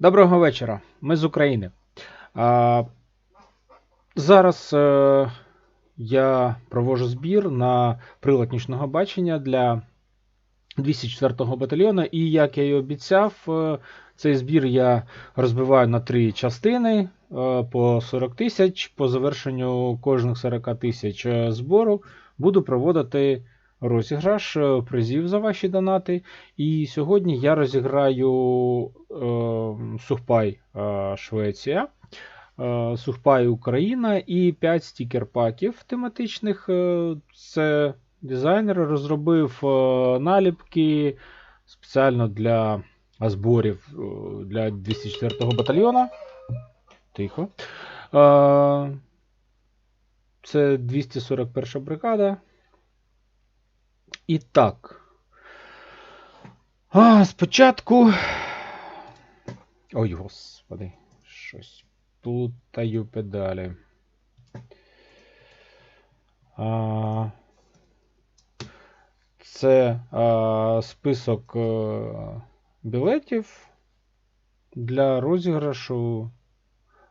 Доброго вечора. Ми з України. А, зараз е, я провожу збір на прилад нічного бачення для 204-го батальйону. І як я і обіцяв, е, цей збір я розбиваю на три частини е, по 40 тисяч. По завершенню кожних 40 тисяч е, збору буду проводити розіграш призів за ваші донати. І сьогодні я розіграю Сухпай е, Швеція, е, Сухпай Україна і 5 стікер-паків тематичних. Е, Це дизайнер розробив наліпки спеціально для зборів для 204-го батальйона. Тихо. Це 241 бригада. І так. А, спочатку. Ой, господи, щось плутаю педалі. А, це а, список е, білетів для розіграшу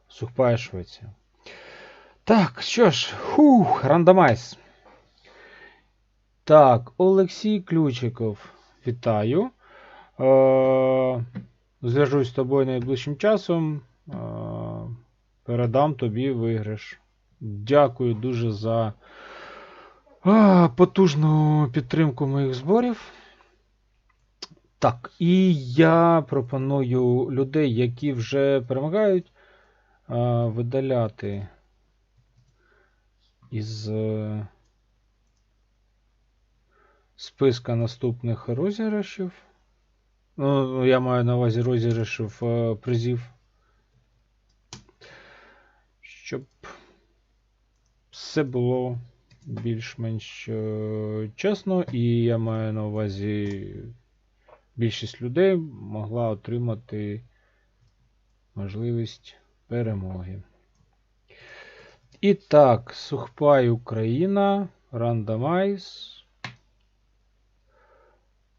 Сухпая Швеція. Так, що ж, хух, рандомайз. Так, Олексій Ключиков. Вітаю. Е, Зв'яжусь з тобою найближчим часом. Передам тобі виграш. Дякую дуже за потужну підтримку моїх зборів. Так, і я пропоную людей, які вже перемагають, видаляти із. е, списка наступних розіграшів. Ну, я маю на увазі розіграшів е, призів. Щоб все було більш-менш е, чесно, і я маю на увазі більшість людей могла отримати можливість перемоги. І так, Сухпай Україна, Randomize.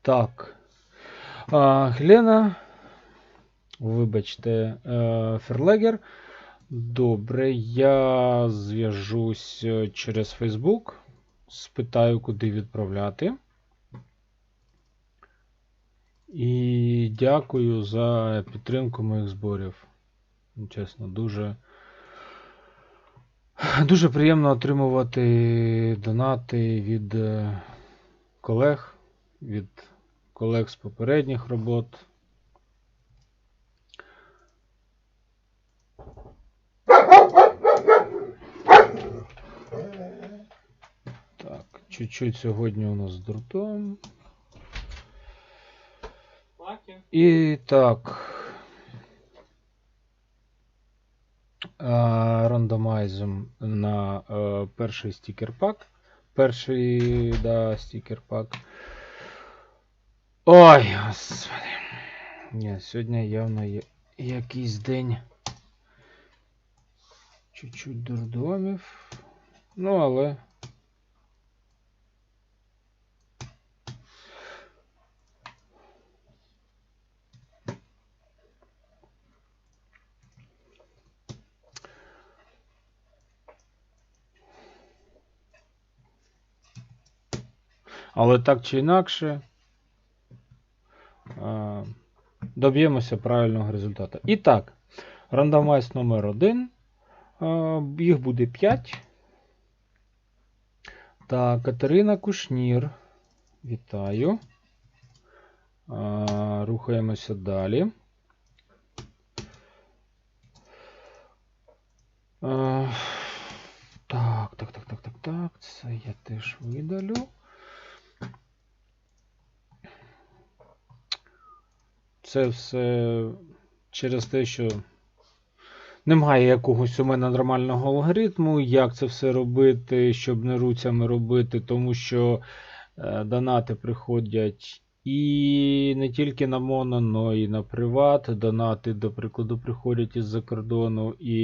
Так. Глена. Вибачте, е, Ферлегер. Добре, я зв'яжусь е, через Facebook. Спитаю, куди відправляти. І дякую за підтримку моїх зборів. Чесно, дуже. Дуже приємно отримувати донати від е, колег від колег з попередніх робот. Так, чуть-чуть сьогодні у нас з. Лаки. І так. Рандомайзом на е, перший стікер-пак. Перший, да, стікер-пак. Ой, господи. Ні, сьогодні явно є якийсь день. Чуть-чуть дурдомів. Ну, але. Але так чи інакше. а, Доб'ємося правильного результату. І так, рандомайз номер 1. Їх буде 5. Так, Катерина Кушнір. Вітаю. Рухаємося далі. Так, так, так, так, так, так. Це я теж видалю. Це все через те, що немає якогось у мене нормального алгоритму, як це все робити, щоб не руцями робити, тому що е, донати приходять і не тільки на моно, але і на приват. Донати, до прикладу, приходять із-за кордону, і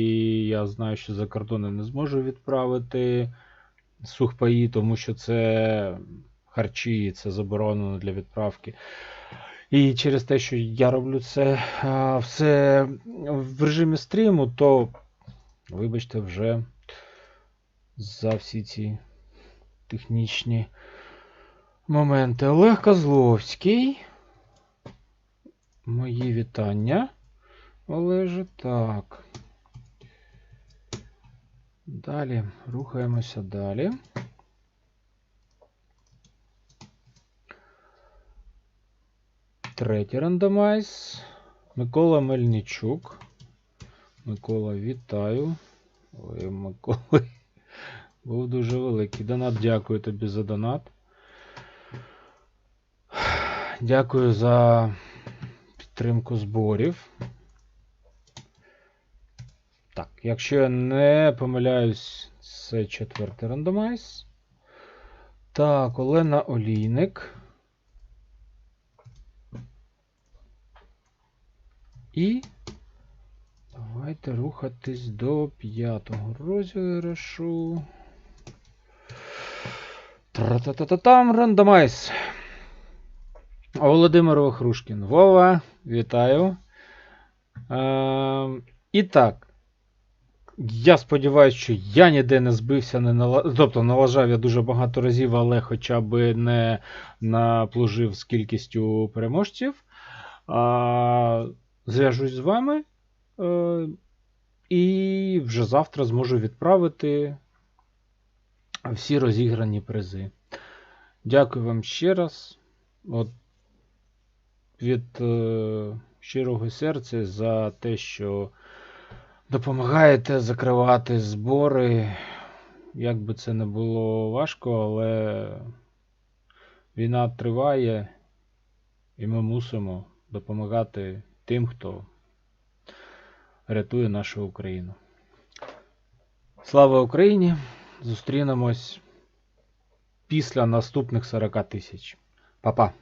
я знаю, що за кордону не зможу відправити сухпаї, тому що це харчі, це заборонено для відправки. І через те, що я роблю це все в режимі стріму, то вибачте вже за всі ці технічні моменти. Олег Козловський. Мої вітання. Олеже, так. Далі рухаємося далі. Третій рандомайз. Микола Мельничук. Микола, вітаю. Ой, Микола. Був дуже великий донат. Дякую тобі за донат. Дякую за підтримку зборів. Так, якщо я не помиляюсь, це четвертий рандомайз. Так, Олена Олійник. І давайте рухатись до п'ятого розіграшу. Тра-та-та-та-там, рандомайз. Володимир Охрушкін. Вова, вітаю. Е, і так. Я сподіваюся, що я ніде не збився, не нала... тобто налажав я дуже багато разів, але хоча б не наплужив з кількістю переможців. А, Зв'яжусь з вами е, і вже завтра зможу відправити всі розіграні призи. Дякую вам ще раз. От від е, щирого серця за те, що допомагаєте закривати збори. Як би це не було важко, але війна триває, і ми мусимо допомагати тим, хто рятує нашу Україну. Слава Україні! Зустрінемось після наступних 40 тисяч. Па-па!